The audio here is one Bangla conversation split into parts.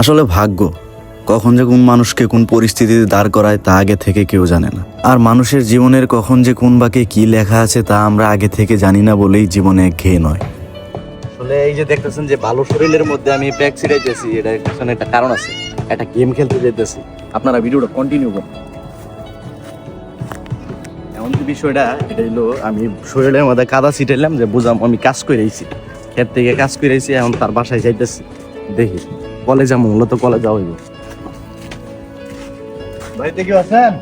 আসলে ভাগ্য, কখন যে কোন মানুষকে কোন পরিস্থিতিতে দাঁড় করায় তা আগে থেকে কেউ জানে না। আর মানুষের জীবনের কখন যে কোন বাকে কি লেখা আছে তা আমরা আগে থেকে জানি না বলেই জীবনে ঘেয়ে নয়। আসলে এই যে দেখতেছেন যে ভালো শরীরের মধ্যে আমি প্যাক ছিড়াইতেছি এটা পিছনে একটা কারণ আছে, একটা গেম খেলতে যেতেছি। আপনারা ভিডিওটা কন্টিনিউ করুন। এমন কি বিষয়টা, এটা হলো আমি শরীরের মধ্যে কাদা ছিটাইলাম যে বুঝাম, আমি কাজ করে আইছি ক্ষেত থেকে কাজ করে আইছি এখন তার বাসায় যাইতেছি, দেখি। কলেজে মূলত কলেজ যাওয়া হইব। বাড়িতে কেউ আছেন?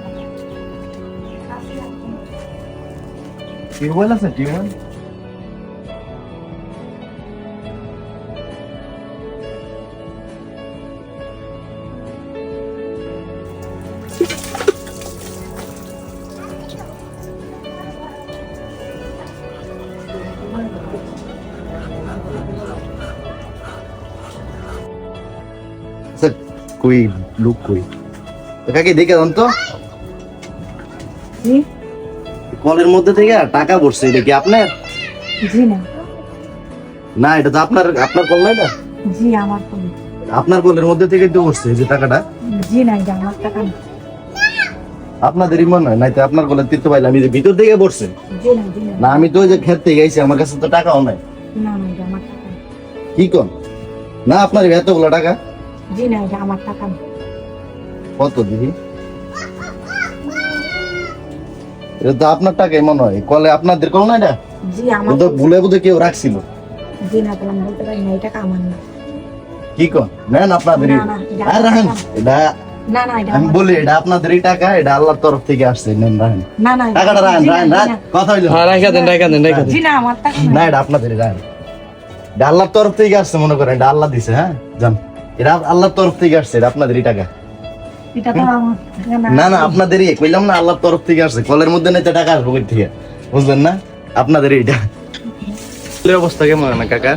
টিউবওয়েল আছে টিউবওয়েল? কই লুক কই? কাকে দেখে দেন তো। কলের মধ্যে থেকে টাকা পড়ছে এটা কি আপনার? জি না। না এটা তো আপনার আপনার কল না এটা? জি আমার কোনো আপনার কলের মধ্যে থেকে তো পড়ছে যে টাকাটা। জি না এটা আমার টাকা না। আপনাদেরই মনে হয় নাই তো আপনার কলের তীর্থ পাইলাম এই যে ভিতর থেকে পড়ছে। না আমি তো ওই যে খেত থেকে গেছি আমার কাছে তো টাকাও নাই। না না এটা আমার টাকা কি কোন? না আপনার এতগুলো টাকা? জি না এটা আমার টাকা না। কত দিদি? এটা তো আপনার টাকাই মনে হয়। কলে আপনাদের কল না? এটা জি আমার তো ভুলে বুঝে কেউ রাখছিল। জি না তাহলে আমি বলতে পারি না এই টাকা আমার না। কি কোন? নেন আপনাদেরই না, না, এটা আর রাখেন। এটা না না এটা আমি বলি এটা আপনাদেরই টাকা এটা আল্লাহর তরফ থেকে আসছে। নেন রাখেন। না না টাকাটা রাখেন না, রাখেন জি কথা হইল। হ্যাঁ রাখা দেন রাখা দেন রাখা দেন। জি না আমার টাকা না না। এটা আপনাদেরই রাখেন। এটা আল্লাহর তরফ থেকে আসছে মনে করেন। এটা আল্লাহ দিছে হ্যাঁ? জান এটা আল্লাহর তরফ থেকে আসছে এটা আপনাদেরই টাকা। না। না না আপনাদেরই কইলাম না আল্লাহর তরফ থেকে আসছে। কলের মধ্যে নেই টাকা আসব কই থেকে? বুঝলেন না? আপনাদেরই এটা। অবস্থা কেমন না কাকা?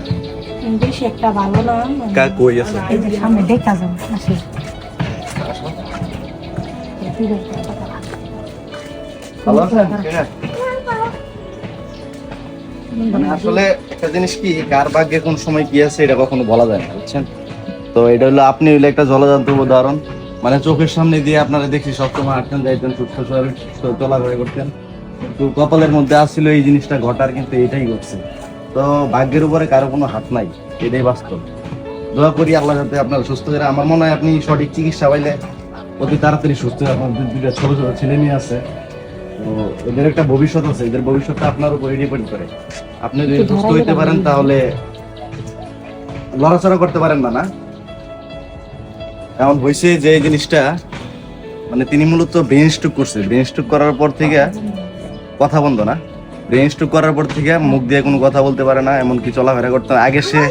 একটা ভালো না কাকা কই আছে সামনে দেখা যাবে আসে ঠিক আছে, টাকা রাখ। ভালো আছেন? মানে আসলে একটা জিনিস কি কার ভাগ্যে কোন সময় কি আছে এটা কখনো বলা যায় না বুঝছেন? তো এটা হলো আপনি হইলে একটা জলজান্ত উদাহরণ। মানে চোখের সামনে দিয়ে আপনারা দেখছি সবসময় হাঁটতেন যাইতেন সুস্থ চলাফেরা করতেন। কিন্তু কপালের মধ্যে আসছিল এই জিনিসটা ঘটার কিন্তু এটাই ঘটছে। তো ভাগ্যের উপরে কারও কোনো হাত নাই এটাই বাস্তব। দোয়া করি আল্লাহ যাতে আপনার সুস্থ করে আমার মনে হয় আপনি সঠিক চিকিৎসা পাইলে অতি তাড়াতাড়ি সুস্থ হয়ে আপনার দুইটা ছোট ছোট ছেলে মেয়ে আছে। তো এদের একটা ভবিষ্যৎ আছে এদের ভবিষ্যৎটা আপনার উপরে ডিপেন্ড করে আপনি যদি সুস্থ হইতে পারেন তাহলে লড়াচড়া করতে পারেন না না? এমন হয়েছে যে এই জিনিসটা মানে তিনি মূলত ব্রেন স্ট্রোক করছে। ব্রেন স্ট্রোক করার পর থেকে কথা বন্ধ না। ব্রেন স্ট্রোক করার পর থেকে মুখ দিয়ে কোনো কথা বলতে পারে না, এমনকি চলাফেরা করতে না। আগে সে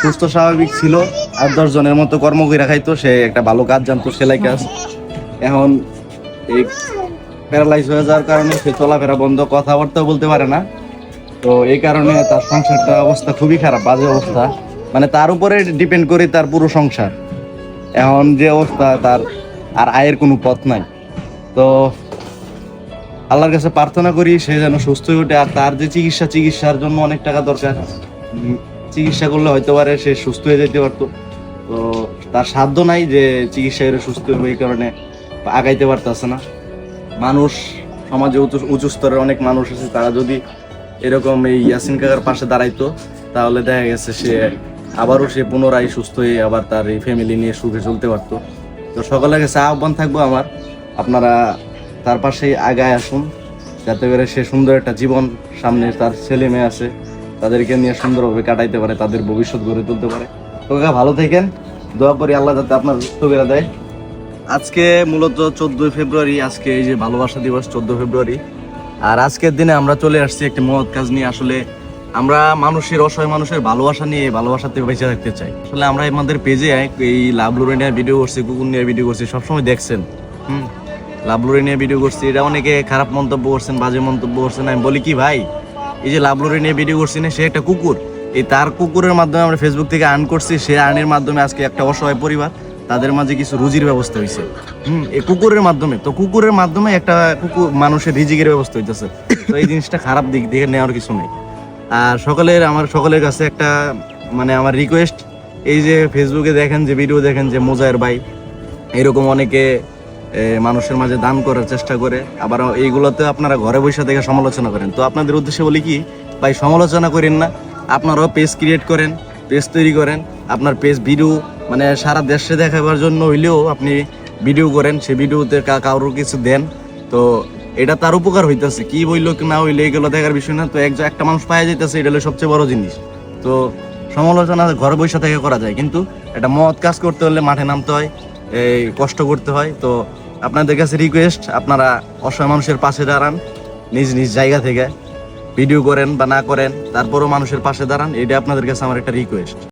সুস্থ, স্বাভাবিক ছিল আর দশ জনের মতো কর্ম করে খাইতো, সে একটা ভালো কাজ জানতো, সেলাই কাজ। এখন এই প্যারালাইজ হয়ে যাওয়ার কারণে সে চলাফেরা বন্ধ, কথাবার্তাও বলতে পারে না। তো এই কারণে তার সংসারটা অবস্থা খুবই খারাপ, বাজে অবস্থা। মানে তার উপরে ডিপেন্ড করে তার পুরো সংসার। এখন যে অবস্থা তার আর আয়ের কোনো পথ নাই। তো আল্লাহর কাছে প্রার্থনা করি সে যেন সুস্থ হয়ে ওঠে আর তার যে চিকিৎসা, চিকিৎসার জন্য অনেক টাকা দরকার। চিকিৎসা করলে হয়তো পারে সে সুস্থ হয়ে যেতে পারতো। তো তার সাধ্য নাই যে চিকিৎসা করে সুস্থ হবে এই কারণে আগাইতে পারতেছে না। মানুষ, সমাজে উঁচু উঁচু স্তরের অনেক মানুষ আছে, তারা যদি এরকম এই ইয়াসিন কাকার পাশে দাঁড়াইতো, তাহলে দেখা গেছে সে আবারও সে পুনরায় সুস্থ হয়ে আবার তার এই ফ্যামিলি নিয়ে সুখে চলতে পারতো। তো সকলের কাছে আহ্বান থাকব আমার, আপনারা তার পাশেই আগায় আসুন, যাতে করে সে সুন্দর একটা জীবন সামনে তার ছেলে মেয়ে আছে, তাদেরকে নিয়ে সুন্দরভাবে কাটাইতে পারে, তাদের ভবিষ্যৎ গড়ে তুলতে পারে। তো কাকা, ভালো থাকেন, দোয়া করি আল্লাহ যাতে আপনার করে দেয়। আজকে মূলত চোদ্দোই ফেব্রুয়ারি, আজকে এই যে ভালোবাসা দিবস চোদ্দ ফেব্রুয়ারি। আর আজকের দিনে আমরা চলে আসছি একটি মহৎ কাজ নিয়ে। আসলে আমরা মানুষের অসহায় মানুষের ভালোবাসা নিয়ে ভালোবাসাতে বেঁচে থাকতে চাই। আসলে আমরা আমাদের পেজে এই লাভ নিয়ে ভিডিও করছি কুকুর নিয়ে ভিডিও করছি, সবসময় দেখছেন। হুম? লাভ লুরে নিয়ে ভিডিও করছি এটা অনেকে খারাপ মন্তব্য করছেন, বাজে মন্তব্য করছেন। আমি বলি কি, ভাই, এই যে লাভ লুরে নিয়ে ভিডিও করছি না, সে একটা কুকুর। এই তার কুকুরের মাধ্যমে আমরা ফেসবুক থেকে আর্ন করছি, সে আর্নের মাধ্যমে আজকে একটা অসহায় পরিবার, তাদের মাঝে কিছু রুজির ব্যবস্থা হয়েছে হুম, এই কুকুরের মাধ্যমে, তো কুকুরের মাধ্যমে একটা কুকুর মানুষের রিজিকের ব্যবস্থা হইতেছে। তো এই জিনিসটা খারাপ দিক দেখে নেওয়ার কিছু নেই। আর সকলের, আমার সকলের কাছে একটা মানে আমার রিকোয়েস্ট এই যে ফেসবুকে দেখেন, যে ভিডিও দেখেন, যে মোজায়ের ভাই, এরকম অনেকে মানুষের মাঝে দান করার চেষ্টা করে। আবার এইগুলোতে আপনারা ঘরে বসে থেকে সমালোচনা করেন। তো আপনাদের উদ্দেশ্যে বলি কি, ভাই, সমালোচনা করেন না। আপনারাও পেজ ক্রিয়েট করেন পেজ তৈরি করেন। আপনার পেজ ভিডিও মানে সারা দেশে দেখাবার জন্য হইলেও আপনি ভিডিও করেন। সেই ভিডিওতে কারোর কিছু দেন। তো এটা তার উপকার হইতেছে। কি বইলো না হইল এগুলো দেখার বিষয় না। তো একজন একটা মানুষ পাওয়া যাইতেছে, এটা হলো সবচেয়ে বড় জিনিস। তো সমালোচনা ঘরে বসে থেকে করা যায়। কিন্তু একটা মত কাজ করতে হলে মাঠে নামতে হয়, এই কষ্ট করতে হয়। তো আপনাদের কাছে রিকোয়েস্ট আপনারা অসহায় মানুষের পাশে দাঁড়ান, নিজ নিজ জায়গা থেকে। ভিডিও করেন বা না করেন, তারপরও মানুষের পাশে দাঁড়ান, এটা আপনাদের কাছে আমার একটা রিকোয়েস্ট